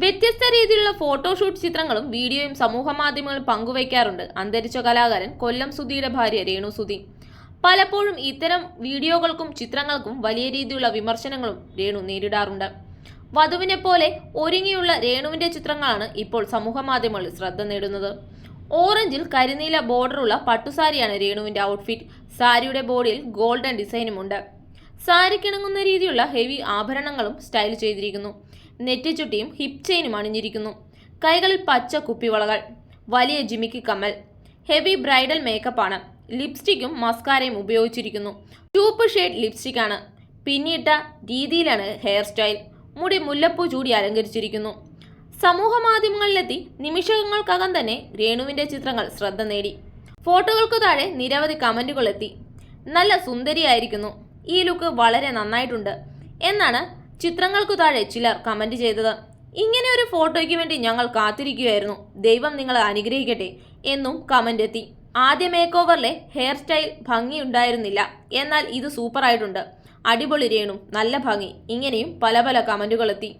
വ്യത്യസ്ത രീതിയിലുള്ള ഫോട്ടോഷൂട്ട് ചിത്രങ്ങളും വീഡിയോയും സമൂഹ മാധ്യമങ്ങളിൽ പങ്കുവയ്ക്കാറുണ്ട്. അന്തരിച്ച കലാകാരൻ കൊല്ലം സുധിയുടെ ഭാര്യ രേണു സുധി. പലപ്പോഴും ഇത്തരം വീഡിയോകൾക്കും ചിത്രങ്ങൾക്കും വലിയ രീതിയിലുള്ള വിമർശനങ്ങളും രേണു നേരിടാറുണ്ട്. വധുവിനെ പോലെ ഒരുങ്ങിയുള്ള രേണുവിന്റെ ചിത്രങ്ങളാണ് ഇപ്പോൾ സമൂഹ മാധ്യമങ്ങളിൽ ശ്രദ്ധ നേടുന്നത്. ഓറഞ്ചിൽ കരിനീല ബോർഡറുള്ള പട്ടുസാരിയാണ് രേണുവിന്റെ ഔട്ട്ഫിറ്റ് സാരിയുടെ ബോഡിയിൽ ഗോൾഡൻ ഡിസൈനുമുണ്ട്. സാരിക്കിണങ്ങുന്ന രീതിയിലുള്ള ഹെവി ആഭരണങ്ങളും സ്റ്റൈൽ ചെയ്തിരിക്കുന്നു. നെറ്റിച്ചുട്ടിയും ഹിപ് ചെയിനും അണിഞ്ഞിരിക്കുന്നു. കൈകളിൽ പച്ച കുപ്പിവളകൾ. വലിയ ജിമിക്ക് കമ്മൽ. ഹെവി ബ്രൈഡൽ മേക്കപ്പാണ്. ലിപ്സ്റ്റിക്കും മസ്കാരയും ഉപയോഗിച്ചിരിക്കുന്നു. ചൂപ്പ് ഷെയ്ഡ് ലിപ്സ്റ്റിക്കാണ്. പിന്നിട്ട രീതിയിലാണ് ഹെയർ സ്റ്റൈൽ. മുടി മുല്ലപ്പൂ ചൂടി അലങ്കരിച്ചിരിക്കുന്നു. സമൂഹ മാധ്യമങ്ങളിലെത്തി നിമിഷങ്ങൾക്കകം തന്നെ രേണുവിന്റെ ചിത്രങ്ങൾ ശ്രദ്ധ നേടി. ഫോട്ടോകൾക്ക് താഴെ നിരവധി കമന്റുകൾ എത്തി നല്ല സുന്ദരിയായിരിക്കുന്നു. ഈ ലുക്ക് വളരെ നന്നായിട്ടുണ്ട്. എന്നാണ് ചിത്രങ്ങൾക്കു താഴെ ചിലർ കമന്റ് ചെയ്തത് ഇങ്ങനെ ഒരു ഫോട്ടോയ്ക്ക് വേണ്ടി ഞങ്ങൾ കാത്തിരിക്കുകയായിരുന്നു. ദൈവം നിങ്ങളെ അനുഗ്രഹിക്കട്ടെ എന്നും കമന്റ് എത്തി. ആദ്യ മേക്ക് ഓവറിലെ ഹെയർ സ്റ്റൈൽ ഭംഗിയുണ്ടായിരുന്നില്ല. എന്നാൽ ഇത് സൂപ്പറായിട്ടുണ്ട് അടിപൊളി രേണു നല്ല ഭംഗി. ഇങ്ങനെയും പല പല കമന്റുകൾ എത്തി.